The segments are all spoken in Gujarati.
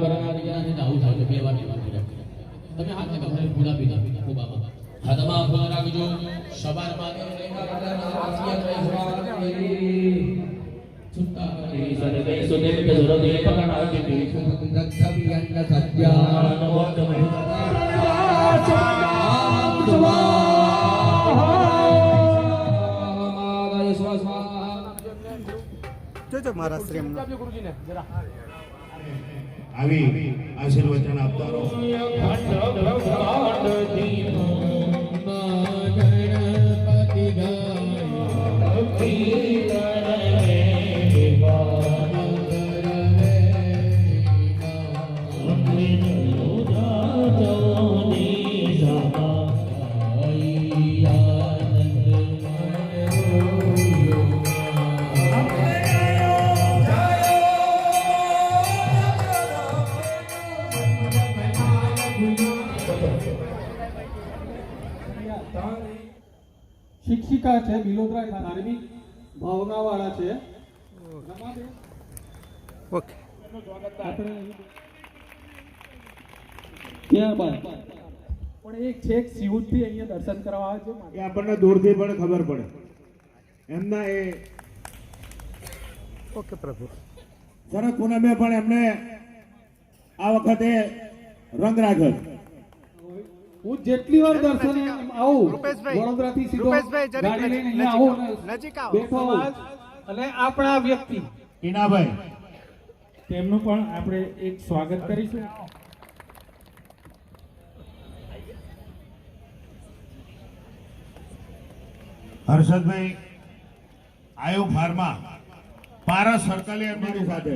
કરનારી અને આવું થાય તો બે વાર બે વાર તમે હાથ લગાવો ખાલી ફૂલ પીધા દો ખુબામાં હાથમાં ફૂલ રાખજો. સવારમાં છૂટા કરી. જોજો મારા શ્રી એમનો આવી આશીર્વચન આપતા રહો. શિક્ષિકા છે બિલોદરા ધાર્મિક ભાવનાવાળા છે. ઓકે. ત્યારબાદ. પણ એક છેક સિઉદથી અહીંયા દર્શન કરવા આવે છે એ આપણને દૂરથી પણ ખબર પડે. એમના એ ઓકે પ્રભુ. શરદ પૂનમે પણ એમને આ વખતે રંગ રાખ્યો છે. હું જેટલી વાર દર્શને આવું વડોદરાથી સીધો ગાડી લઈને અહીંયા આવું નજીક આવો. બેઠો અને આપણા વ્યક્તિ ઈનાભાઈ તેમનું પણ આપણે એક સ્વાગત કરીશું. હર્ષદભાઈ આયુ ફાર્મા પારસ સર્કલે અમારી સાથે.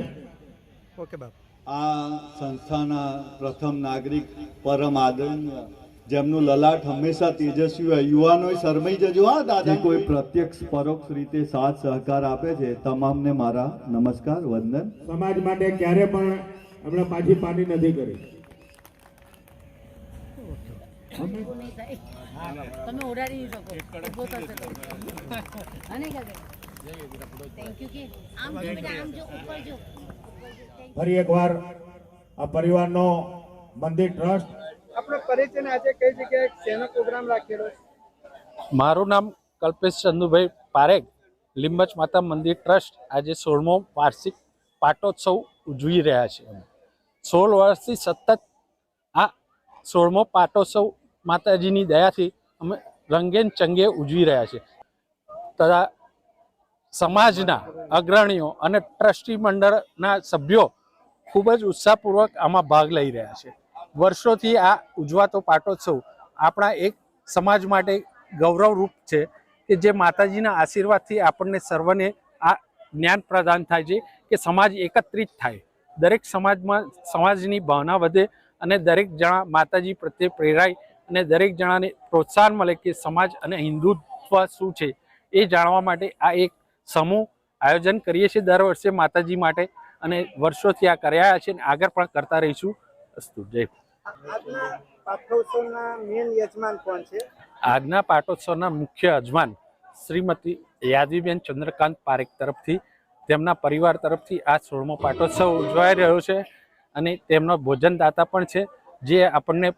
ઓકે બાપ આ સંસ્થાના પ્રથમ નાગરિક પરમ આદરણીય જેમનું લલાટ હંમેશા તેજસ્વી હોય. યુવાનોએ શરમાઈ જજો હા દાદા. કોઈ પ્રત્યક્ષ પરોક્ષ રીતે સાથ સહકાર આપે છે તમામને મારા નમસ્કાર વંદન. સમાજ માટે ક્યારે પણ આપણે પાછી પાણી નથી કરી. તમે નહીં શકો. ઊભો થશે તો. અને થેન્ક યુ કે આમ જો બેટા આમ જો ઉપર જો. ફરી એકવાર આ પરિવારનો મંદિર ટ્રસ્ટ મારું નામ કલ્પેશ ચંદુભાઈ પારેખ, લીંબચ માતા મંદિર ટ્રસ્ટ. આજે સોળમો વાર્ષિક પાટોત્સવ ઉજવી રહ્યા છે સોળ વર્ષથી સતત આ સોળમો પાટોત્સવ માતાજીની દયાથી અમે રંગેન ચંગે ઉજવી રહ્યા છે. તથા સમાજના અગ્રણીઓ અને ટ્રસ્ટી મંડળના સભ્યો ખૂબ જ ઉત્સાહપૂર્વક આમાં ભાગ લઈ રહ્યા છે. વર્ષોથી આ ઉજવાતો પાટોત્સવ આપણા એક સમાજ માટે ગૌરવરૂપ છે કે જે માતાજીના આશીર્વાદથી આપણને સર્વને આ જ્ઞાન પ્રદાન થાય છે કે સમાજ એકત્રિત થાય. દરેક સમાજમાં સમાજની ભાવના વધે અને દરેક જણા માતાજી પ્રત્યે પ્રેરાય અને દરેક જણાને પ્રોત્સાહન મળે કે સમાજ અને હિન્દુત્વ શું છે એ જાણવા માટે આ એક સમૂહ આયોજન કરીએ છીએ દર વર્ષે માતાજી માટે અને વર્ષોથી આ કર્યા છે અને આગળ પણ કરતા રહીશું. અસ્તુ, જય આજના યજમાન પાટોત્સવના મુખ્ય અજમાન શ્રીમતી યાદવીબેન ચંદ્રકાંત પારેખ તરફથી, તેમના પરિવાર તરફથી આ સોળમો પાટોત્સવ ઉજવાઈ રહ્યો છે અને તેમનો ભોજનદાતા પણ છે, જે આપણને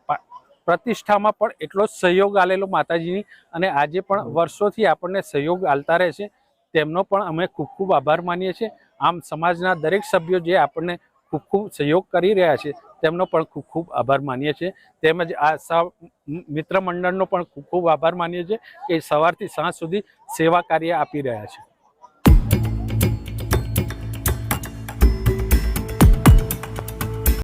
પ્રતિષ્ઠામાં પણ એટલો જ સહયોગ આલેલો માતાજીની અને આજે પણ વર્ષોથી આપણને સહયોગ આલતા રહે છે. તેમનો પણ અમે ખૂબ ખૂબ આભાર માનીએ છીએ. આમ સમાજના દરેક સભ્યો જે આપણને ખૂબ ખૂબ સહયોગ કરી રહ્યા છે. તેમનો પણ ખૂબ ખૂબ આભાર માનીએ છીએ. તેમજ આ સૌ મિત્ર મંડળનો પણ ખૂબ ખૂબ આભાર માનીએ છીએ કે સવારથી સાંજ સુધી સેવા કાર્ય આપી રહ્યા છે.